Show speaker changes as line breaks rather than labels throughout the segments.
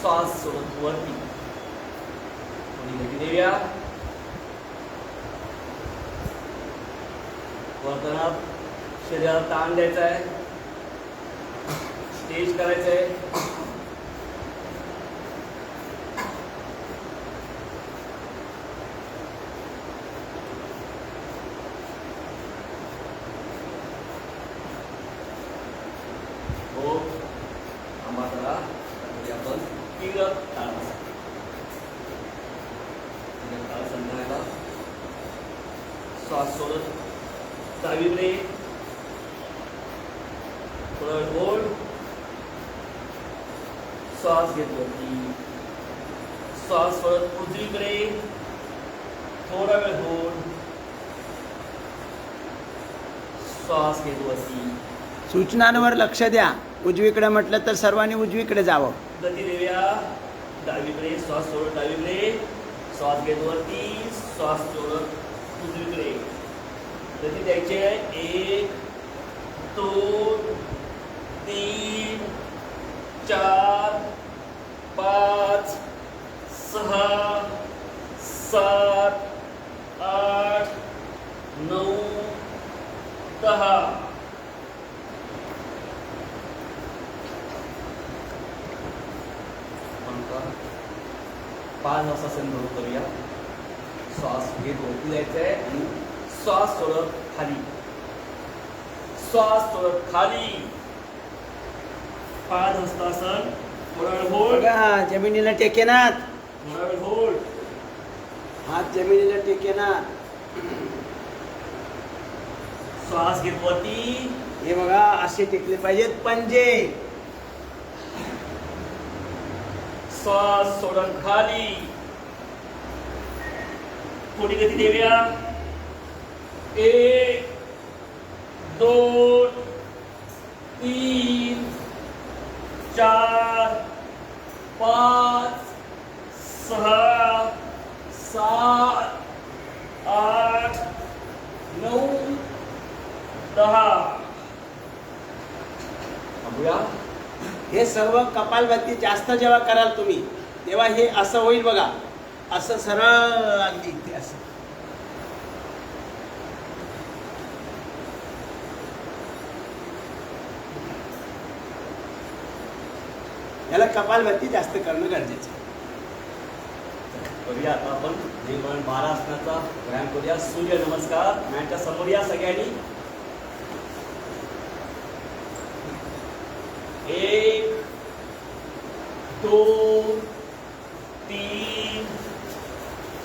श्वास सोडून वरती थोडी गती देऊया वर्तनात शरीराला ताण द्यायचा आहे स्टेज करायचं आहे सोडत डावीकडे थोडा होल्ड श्वास घेतो श्वास सोडत उजवीकडे थोडा वेळ होल्ड श्वास घेतो वरती
सूचनांवर लक्ष द्या। उजवीकडे म्हटलं तर सर्वांनी उजवीकडे जावं.
गती देऊया. डावीकडे श्वास सोडत डावीकडे श्वास घेत वरती श्वास सोडत उजवीकडे गती द्यायची आहे एक दोन तीन चार पाच सहा सात आठ नऊ दहा. पाच वाजता संग्रह करूया. श्वास घेत वरती जायचं आहे आणि श्वास सोडत खाली. श्वास सोडत खाली. पाच हस्तासन थोडा वेळ होल्ड
बघा जमिनीला टेकेनात
थोडा वेळ होल्ड
हात जमिनीला टेकेनात
श्वास घेत वरती.
हे बघा असे टेकले पाहिजेत पंजे.
श्वास सोडत खाली. थोडी गती देऊया? एक दोन तीन चार पाच सहा सात आठ नऊ दहा.
हे सर्व कपालभाती जास्त जेव्हा कराल तुम्ही तेव्हा हे असं होईल बघा. असं सरळ अगदी इथे असं. याला कपालभाती जास्त करणं गरजेचं आहे.
करूया आता आपण निर्माण बारा आसनाचा व्यायाम करूया. सूर्य नमस्कार. मॅटच्या समोर या सगळ्यांनी. एक दोन तीन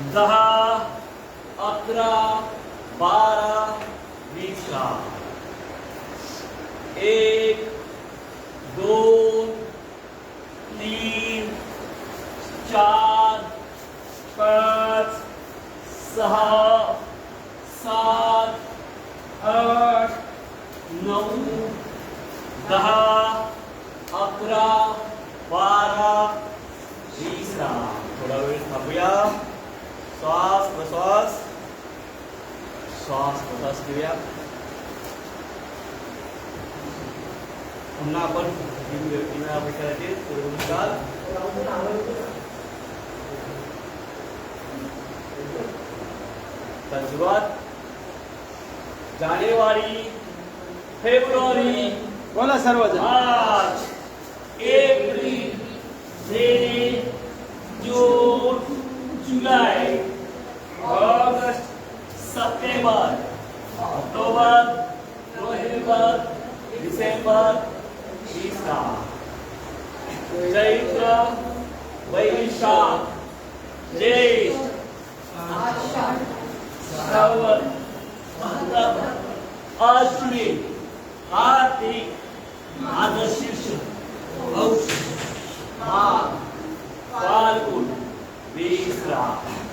दहा, अकरा, बारा वीसला एक, दोन, तीन, चार, पाच, सहा, सात, आठ, नऊ, दहा, अकरा, बारा वीसला थोडा वेळ थांबूया. श्वास प्रश्वास श्वास प्रश्वास क्रिया पुन्हा आपण जानेवारी फेब्रुवारी
बोला सर्वजण
मार्च एप्रिल मे जून जुलै सप्टेंबर ऑक्टोबर नोव्हेंबर डिसेंबर ईसा चैत्र वैशाख ज्येष्ठ श्रावण भाद्रपद अश्विन कार्तिक मार्गशीर्ष पौष माघ फाल्गुन विश्राम